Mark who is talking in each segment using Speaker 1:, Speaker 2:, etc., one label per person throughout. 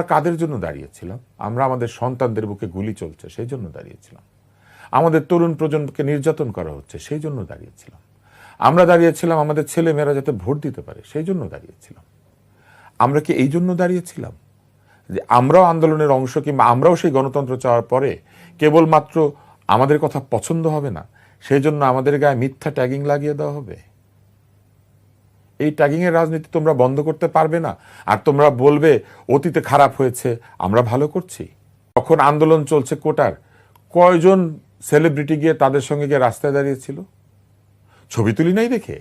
Speaker 1: আমরা কাদের জন্য দাঁড়িয়েছিলাম? আমরা আমাদের সন্তানদের বুকে গুলি চলছে, সেই জন্য দাঁড়িয়েছিলাম। আমাদের তরুণ প্রজন্মকে নির্যাতন করা হচ্ছে, সেই জন্য দাঁড়িয়েছিলাম। আমরা দাঁড়িয়েছিলাম আমাদের ছেলে মেয়েরা যাতে ভোট দিতে পারে, সেই জন্য দাঁড়িয়েছিলাম। আমরা কি এই জন্য দাঁড়িয়েছিলাম? যে আমরাও আন্দোলনের অংশ কিংবা আমরাও সেই গণতন্ত্র চাওয়ার পরে কেবলমাত্র আমাদের কথা পছন্দ হবে না, সেই জন্য আমাদের গায়ে মিথ্যা ট্যাগিং লাগিয়ে দেওয়া হবে? এই ট্যাগিংয়ের রাজনীতি তোমরা বন্ধ করতে পারবে না। আর তোমরা বলবে, অতীতে খারাপ হয়েছে, আমরা ভালো করছি। তখন আন্দোলন চলছে কোটার। কয়জন সেলিব্রিটি গিয়ে তাদের সঙ্গে গিয়ে রাস্তায় দাঁড়িয়েছিল? ছবি তুলি নাই দেখে?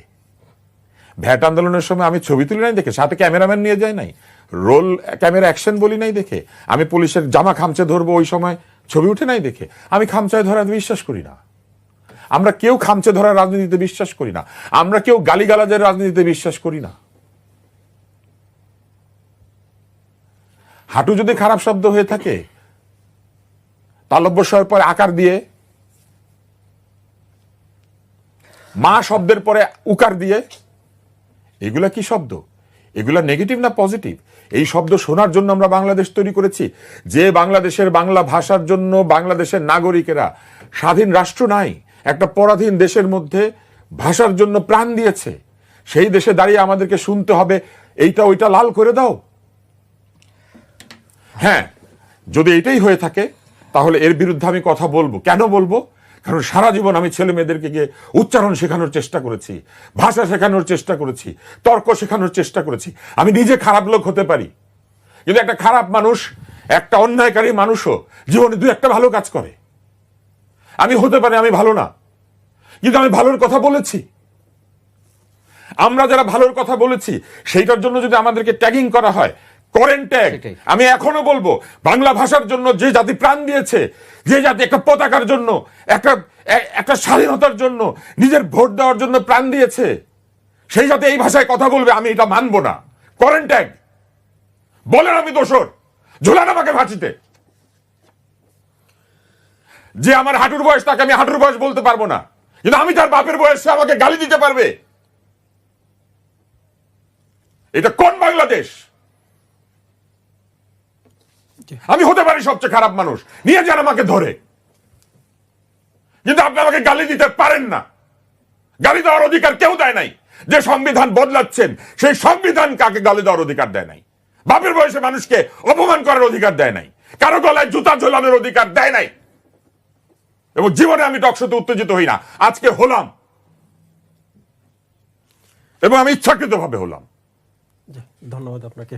Speaker 1: ভ্যাট আন্দোলনের সময় আমি ছবি তুলি নাই দেখে, সাথে ক্যামেরাম্যান নিয়ে যাই নাই। রোল, ক্যামেরা অ্যাকশন বলি নাই দেখে। আমি পুলিশের জামা খামচে ধরবো ওই সময়, ছবি উঠে নাই দেখে। আমি খামচায় ধরা বিশ্বাস করি না। আমরা কেউ খামচে ধরার রাজনীতিতে বিশ্বাস করি না। আমরা কেউ গালিগালাজের রাজনীতিতে বিশ্বাস করি না। হাঁটু যদি খারাপ শব্দ হয়ে থাকে তালব্যস্বর পরে আকার দিয়ে, মা শব্দের পরে উকার দিয়ে, এগুলা কি শব্দ? এগুলা নেগেটিভ না পজিটিভ? এই শব্দ শোনার জন্য আমরা বাংলাদেশ তৈরি করেছি। যে বাংলাদেশের বাংলা ভাষার জন্য বাংলাদেশের নাগরিকেরা স্বাধীন রাষ্ট্র নাই একটা পরাধীন দেশের মধ্যে ভাষার জন্য প্রাণ দিয়েছে। সেই দেশে দাঁড়িয়ে আমাদেরকে শুনতে হবে, এইটা ওইটা লাল করে দাও। হ্যাঁ যদি এটাই হয়ে থাকে, তাহলে এর বিরুদ্ধে আমি কথা বলব। কেন বলব? কারণ সারা জীবন আমি ছেলে মেয়েদেরকে গিয়ে উচ্চারণ শেখানোর চেষ্টা করেছি, ভাষা শেখানোর চেষ্টা করেছি, তর্ক শেখানোর চেষ্টা করেছি। আমি নিজে খারাপ লোক হতে পারি। কিন্তু একটা খারাপ মানুষ, একটা অন্যায়কারী মানুষও জীবনে দু একটা ভালো কাজ করে। আমি হতে পারি, আমি ভালো না। কিন্তু আমি ভালোর কথা বলেছি। আমরা যারা ভালোর কথা বলেছি সেইটার জন্য যদি আমাদেরকে ট্যাগিং করা হয় করেন ট্যাগ আমি এখনও বলব বাংলা ভাষার জন্য যে জাতি প্রাণ দিয়েছে যে জাতি একটা পতাকার জন্য একটা একটা স্বাধীনতার জন্য নিজের ভোট দেওয়ার জন্য প্রাণ দিয়েছে সেই জাতি এই ভাষায় কথা বলবে আমি এটা মানবো না। করেন ট্যাগ বলেন আমি দোষর। ঝুলান আমাকে ফাঁসিতে। যে আমার হাঁটুর বয়স তাকে আমি হাঁটুর বয়স বলতে পারব না। কিন্তু আমি তার বাপের বয়সে আমাকে গালি দিতে পারবে? এটা কোন বাংলাদেশ? আমি হতে পারি সবচেয়ে খারাপ মানুষ। নিয়ে যান আমাকে ধরে। কিন্তু আপনি আমাকে গালি দিতে পারেন না। গালি দেওয়ার অধিকার কেউ দেয় নাই। যে সংবিধান বদলাচ্ছেন সেই সংবিধান কাকে গালি দেওয়ার অধিকার দেয় নাই? বাপের বয়সে মানুষকে অপমান করার অধিকার দেয় নাই। কারও গলায় জুতা ঝোলানোর অধিকার দেয় নাই। এবং জীবনে আমি টকশোতে উত্তেজিত হই না। আজকে হলাম। এবং আমি ইচ্ছাকৃতভাবে হলাম।
Speaker 2: ধন্যবাদ আপনাকে।